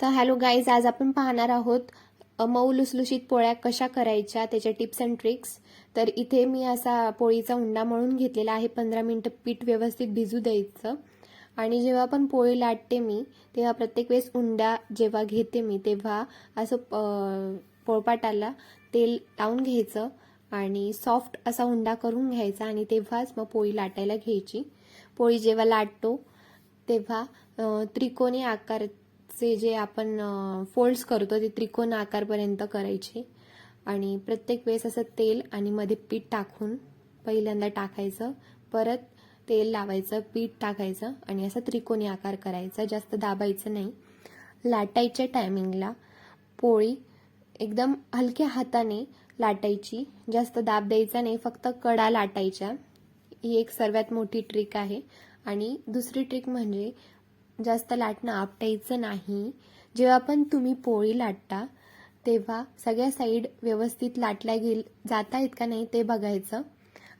तर hello guys आज आपण पाहणार आहोत मऊ लुसलुशीत पोळ्या कशा करायच्या त्याच्या टिप्स अँड ट्रिक्स. तर इथे मी असा पोळीचा उंडा मळून घेतलेला आहे पंधरा मिनटं पीठ व्यवस्थित भिजू द्यायचं. आणि जेव्हा पण पोळी लाटते मी तेव्हा प्रत्येक वेळेस उंडा जेव्हा घेते मी तेव्हा असं पोळपाटाला तेल लावून घ्यायचं आणि सॉफ्ट असा उंडा करून घ्यायचा आणि तेव्हाच मग पोळी लाटायला घ्यायची. पोळी जेव्हा लाटतो तेव्हा त्रिकोणी आकार आकारचे जे आपण फोल्ड्स करतो ते त्रिकोण आकारपर्यंत करायचे. आणि प्रत्येक वेळेस असं तेल आणि मध्ये पीठ टाकून पहिल्यांदा टाकायचं. परत तेल लावायचं पीठ टाकायचं आणि असं त्रिकोणी आकार करायचा. जास्त दाबायचं नाही. लाटायच्या टायमिंगला पोळी एकदम हलक्या हाताने लाटायची. जास्त दाब द्यायचा नाही फक्त कडा लाटायच्या. ही एक सर्वात मोठी ट्रिक आहे. आणि दुसरी ट्रिक म्हणजे जास्त लाटणं आपटायचं नाही. जेव्हा पण तुम्ही पोळी लाटता तेव्हा सगळ्या साईड व्यवस्थित लाटल्या गेल जात आहेत का नाही ते बघायचं.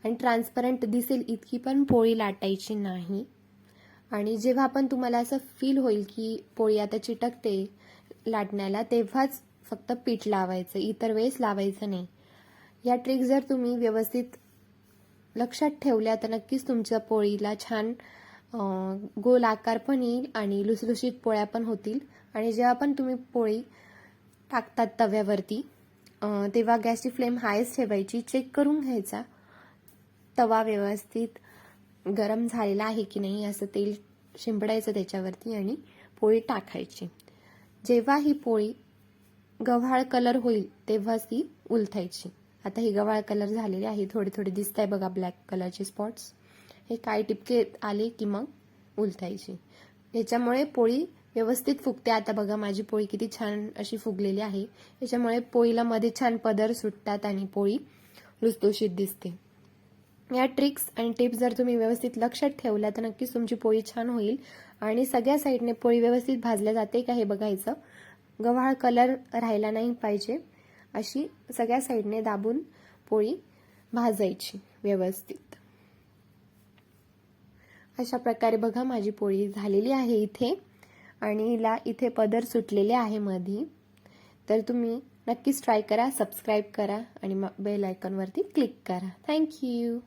आणि ट्रान्सपरंट दिसेल इतकी पण पोळी लाटायची नाही. आणि जेव्हा पण तुम्हाला असं फील होईल की पोळी आता चिटकते लाटण्याला तेव्हाच फक्त पीठ लावायचं इतर वेळेस लावायचं नाही. या ट्रिक जर तुम्ही व्यवस्थित लक्षात ठेवल्या तर नक्कीच तुमच्या पोळीला छान गोल आकार पण येईल आणि लुसलुशीत पोळ्या पण होतील. आणि जेव्हा पण तुम्ही पोळी टाकतात तव्यावरती तेव्हा गॅसची फ्लेम हायच ठेवायची. चेक करून घ्यायचा. तवा व्यवस्थित गरम झालेला आहे की नाही असं तेल शिंपडायचं त्याच्यावरती आणि पोळी टाकायची. जेव्हा ही पोळी गव्हाळ कलर होईल तेव्हाच ती उलथायची. आता ही गव्हाळ कलर झालेली आहे थोडे थोडे दिसत आहे बघा ब्लॅक कलरचे स्पॉट्स. हे काय टिपके आले की मग उलथायची. याच्यामुळे पोळी व्यवस्थित फुगते. आता बघा माझी पोळी किती छान अशी फुगलेली आहे. याच्यामुळे पोळीला मध्ये छान पदर सुटतात आणि पोळी लुसलुशीत दिसते. या ट्रिक्स आणि टिप्स जर तुम्ही व्यवस्थित लक्षात ठेवल्या तर नक्कीच तुमची पोळी छान होईल. आणि सगळ्या साईडने पोळी व्यवस्थित भाजल्या जाते का हे बघायचं. गव्हाळ कलर राहायला नाही पाहिजे. अशी सगळ्या साईडने दाबून पोळी भाजायची व्यवस्थित. अशा प्रकारे बघा माझी पोळी झालेली आहे इथे. आणि हिला इथे पदर सुटलेले आहे मधी. तर तुम्ही नक्कीच ट्राय करा सबस्क्राईब करा आणि बेल आयकॉनवरती क्लिक करा. Thank you